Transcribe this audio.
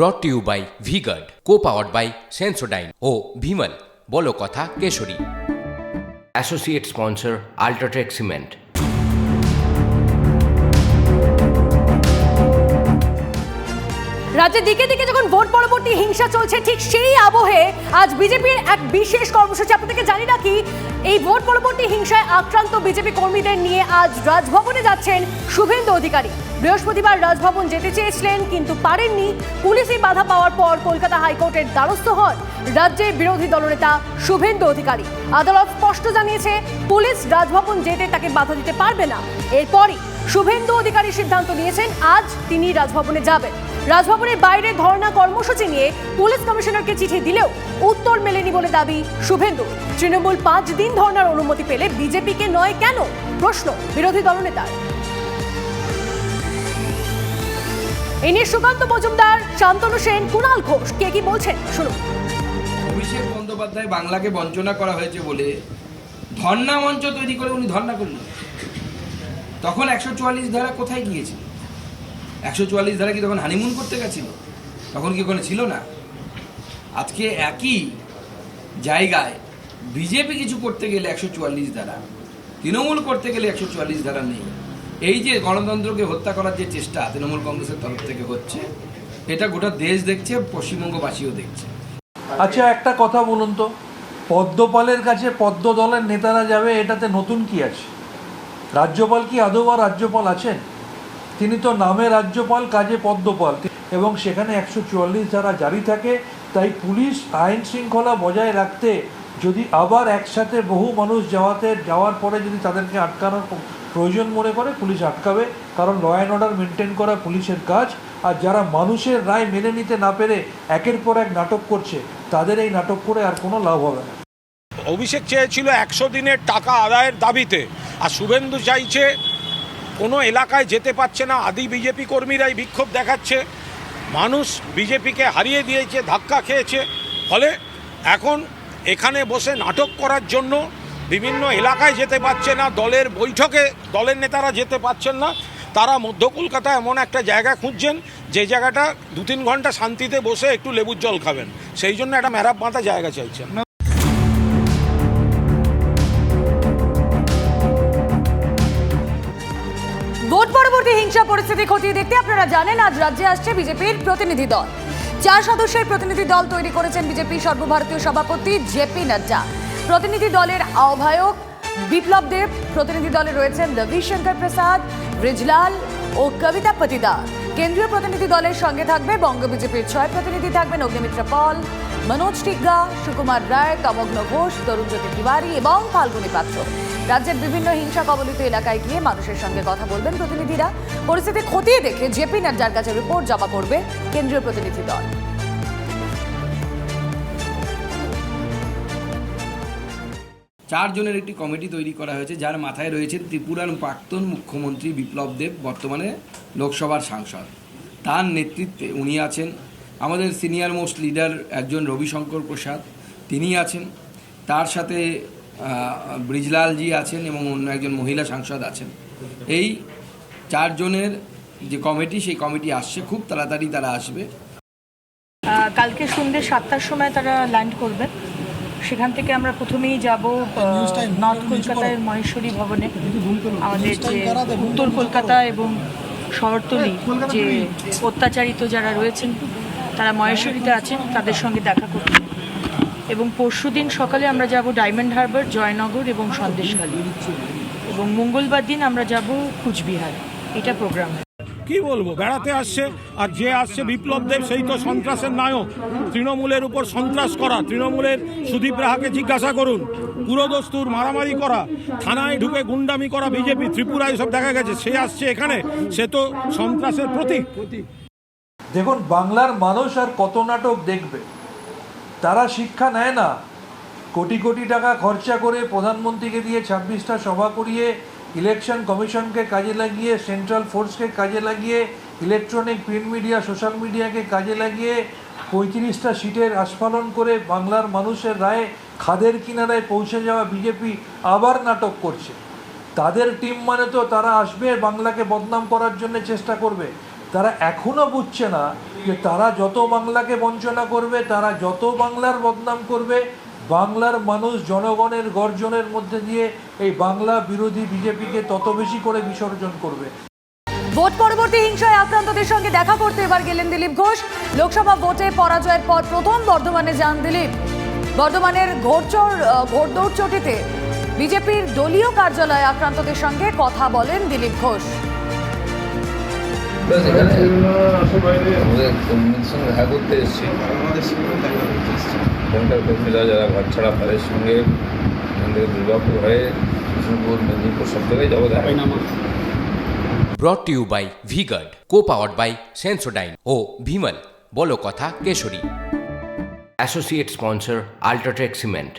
Brought to you by V-Guard co powered by Sensodyne ও ভিমল বলো কথা Keshari. Associate sponsor UltraTech cement রাজ্যের দিকে দিকে যখন ভোট পরবর্তী হিংসা চলছে ঠিক সেই আবহে আজ বিজেপির এক বিশেষ কর্মসূচি। আপনাদেরকে জানি নাকি এই ভোট পরবর্তী হিংসায় আক্রান্ত বিজেপি কর্মীদের নিয়ে আজ রাজভবনে যাচ্ছেন শুভেন্দু অধিকারী। বৃহস্পতিবার রাজভবন যেতে চেয়েছিলেন, কিন্তু পারেননি। পুলিশি বাধা পাওয়ার পর কলকাতা হাইকোর্টের দ্বারস্থ হন রাজ্যের বিরোধী দলনেতা শুভেন্দু অধিকারী। আদালত স্পষ্ট জানিয়েছে, পুলিশ রাজভবন যেতে তাকে বাধা দিতে পারবে না। এরপরই শুভেন্দু অধিকারী সিদ্ধান্ত নিয়েছেন, আজ তিনি রাজভবনে যাবেন। রাজভবনের বাইরে ধর্ণা কর্মসূচি নিয়ে পুলিশ কমিশনারকে চিঠি দিলেও উত্তর মেলেনি বলে দাবি শুভেন্দু। তৃণমূল পাঁচ দিন ধর্ণার অনুমতি পেলে বিজেপিকে নয় কেন? প্রশ্ন বিরোধী দলনেতার। এই নিয়ে সুকান্ত মজুমদার, শান্তনু সেন, কুণাল ঘোষ, কে কি বলছেন? শুনুন। অভিষেক বন্দ্যোপাধ্যায় বাংলাকে বঞ্চনা করা হয়েছে বলে ধর্ণা মঞ্চ তৈরি করে উনি ধর্ণা করলেন। তখন একশো চুয়াল্লিশ ধারা কোথায় গিয়েছিল? একশো চুয়াল্লিশ ধারা কি তখন হানিমুন করতে গেছিল? তখন কি ওখানে ছিল না? আজকে একই জায়গায় বিজেপি কিছু করতে গেলে একশো চুয়াল্লিশ ধারা, তৃণমূল করতে গেলে একশো চুয়াল্লিশ ধারা নেই। এই যে গণতন্ত্রকে হত্যা করার যে চেষ্টা তৃণমূল কংগ্রেসের তরফ থেকে হচ্ছে, এটা গোটা দেশ দেখছে, পশ্চিমবঙ্গবাসীও দেখছে। আচ্ছা একটা কথা বলুন তো। পদ্মপালের কাছে পদ্ম দলের নেতারা যাবে, এটাতে নতুন কি আছে? রাজ্যপাল কি আদৌ আর রাজ্যপাল আছেন? তিনি তো নামে রাজ্যপাল, কাজে পদ্মপাল। এবং সেখানে একশো চুয়াল্লিশ ধারা জারি থাকে, তাই পুলিশ আইন শৃঙ্খলা বজায় রাখতে যদি আবার একসাথে বহু মানুষ যাওয়াতে, যাওয়ার পরে যদি তাদেরকে আটকানোর প্রয়োজন মনে করে পুলিশ আটকাবে, কারণ ল অ্যান্ড অর্ডার মেনটেন করা পুলিশের কাজ, আর যারা মানুষের রায় মেনে নিতে না পেরে একের পর এক নাটক করছে, তাদের এই নাটক করে আর কোনো লাভ হবে না। অভিষেক চেয়েছিল একশো দিনের টাকা আদায়ের দাবিতে, আর শুভেন্দু চাইছে কোনো এলাকায় যেতে পারছে না, আদি বিজেপি কর্মীরাই বিক্ষোভ দেখাচ্ছে, মানুষ বিজেপিকে হারিয়ে দিয়েছে, ধাক্কা খেয়েছে, ফলে এখন এখানে বসে নাটক করার জন্য বিভিন্ন এলাকায় যেতে পারছে না, দলের বৈঠকে দলের নেতারা যেতে পারছেন না। তারা মধ্য কলকাতায় এমন একটা জায়গা খুঁজছেন, যে জায়গাটা দু তিন ঘণ্টা শান্তিতে বসে একটু লেবুর জল খাবেন। সেই জন্য একটা ম্যারাপ বাঁধা জায়গা চাইছেন। ভোট পরবর্তী হিংসা পরিস্থিতি খতিয়ে দেখতে আপনারা জানেন, আজ রাজ্যে আসছে বিজেপির প্রতিনিধি দল। চার সদস্যের প্রতিনিধি দল তৈরি করেছেন বিজেপির সর্বভারতীয় সভাপতি জেপি নাড্ডা। প্রতিনিধি দলের আহ্বায়ক বিপ্লব দেব, প্রতিনিধি দলে রয়েছেন রবিশঙ্কর প্রসাদ ব্রিজলাল ও কবিতা পতিদার। কেন্দ্রীয় প্রতিনিধি দলের সঙ্গে থাকবে বঙ্গ বিজেপির ছয় প্রতিনিধি, থাকবেন অগ্নিমিত্র পল, মনোজ টিগ্গা, সুকুমার রায়, তমগ্ন ঘোষ তরুণ জ্যোতি তিওয়ারি এবং ফাল্গুনী পাত্র। রাজ্যের বিভিন্ন হিংসা কবলিত এলাকায় গিয়ে মানুষের সঙ্গে কথা বলবেন প্রতিনিধিরা। পরিস্থিতি খতিয়ে দেখে জেপি নাড্ডার কাছে রিপোর্ট জমা করবে কেন্দ্রীয় প্রতিনিধি দল। চারজনের একটি কমিটি তৈরি করা হয়েছে, যার মাথায় রয়েছেন ত্রিপুরার প্রাক্তন মুখ্যমন্ত্রী বিপ্লব দেব, বর্তমানে লোকসভার সাংসদ। তার নেতৃত্বে উনি আছেন আমাদের সিনিয়র মোস্ট লিডার একজন রবিশঙ্কর প্রসাদ, তিনি আছেন। তার সাথে ব্রিজলালজি আছেন এবং অন্য একজন মহিলা সাংসদ আছেন। এই চারজনের যে কমিটি, সেই কমিটি আসছে, খুব তাড়াতাড়ি তারা আসবে। কালকে সন্ধ্যে সাতটার সময় তারা ল্যান্ড করবেন। সেখান থেকে আমরা প্রথমেই যাব নর্থ কলকাতার মহেশ্বরী ভবনে। আমাদের যে উত্তর কলকাতা এবং শহরতলি যে অত্যাচারিত যারা রয়েছেন তারা মহেশ্বরীতে আছেন তাদের সঙ্গে দেখা করতে। এবং পরশুদিন সকালে আমরা যাব ডায়মন্ড হারবার জয়নগর এবং সন্দেশখালী। এবং মঙ্গলবার দিন আমরা যাব কুচবিহার। এটা প্রোগ্রাম। কি বলব? বেড়াতে আসছে, আর যে আসছে বিপ্লব দেব, সেই তো সন্ত্রাসের নায়ক। তৃণমূলের উপর সন্ত্রাস করা। তৃণমূলের সুদীপ রাহাকে জিজ্ঞাসা করুন। পুরোদস্তুর মারামারি করা, থানায় ঢুকে গুন্ডামি করা বিজেপি, ত্রিপুরায় সব দেখা গেছে, সে আসছে এখানে, সে তো সন্ত্রাসের প্রতীক। দেখুন, বাংলার মানুষ আর কত নাটক দেখবে? তারা শিক্ষা নেয় না। কোটি কোটি টাকা খরচা করে প্রধানমন্ত্রীকে দিয়ে ছাব্বিশটা সভা করিয়ে ইলেকশন কমিশনকে কাজে লাগিয়ে, সেন্ট্রাল ফোর্সকে কাজে লাগিয়ে, ইলেকট্রনিক প্রিন্ট মিডিয়া, সোশ্যাল মিডিয়াকে কাজে লাগিয়ে পঁয়ত্রিশটা সিটের আস্ফালন করে বাংলার মানুষের রায়ে খাদের কিনারায় পৌঁছে যাওয়া বিজেপি আবার নাটক করছে। তাদের টিম মানে তো তারা আসবে, বাংলাকে বদনাম করার জন্য চেষ্টা করবে। তারা এখনও বুঝছে না যে তারা যত বাংলাকে বঞ্চনা করবে, তারা যত বাংলার বদনাম করবে বাংলার মানুষ জনগণের গর্জনের মধ্যে দিয়ে এই বাংলা বিরোধী বিজেপিকে তত বেশি করে বিসর্জন করবে। ভোট পরবর্তী হিংসায় আক্রান্তদের সঙ্গে দেখা করতে এবার গেলেন দিলীপ ঘোষ। লোকসভা ভোটে পরাজয়ের পর প্রথম বর্ধমানে যান দিলীপ। বর্ধমানের ঘোরচর আহ, ঘোড়দৌড় চটিতে বিজেপির দলীয় কার্যালয়ে আক্রান্তদের সঙ্গে কথা বলেন দিলীপ ঘোষ। আমাদের সঙ্গে দেখা করতে এসেছি এখানকার কর্মীরা যারা ঘর ছাড়া তাদের সঙ্গে এখান থেকে দুর্গাপুর হয়ে বিষ্ণুপুর মেদিনীপুর সব জায়গায় যাব দেখা brought you by V-Guard co powered by Sensodyne ও ভিমল বলো কথা Keshari. Associate sponsor UltraTech cement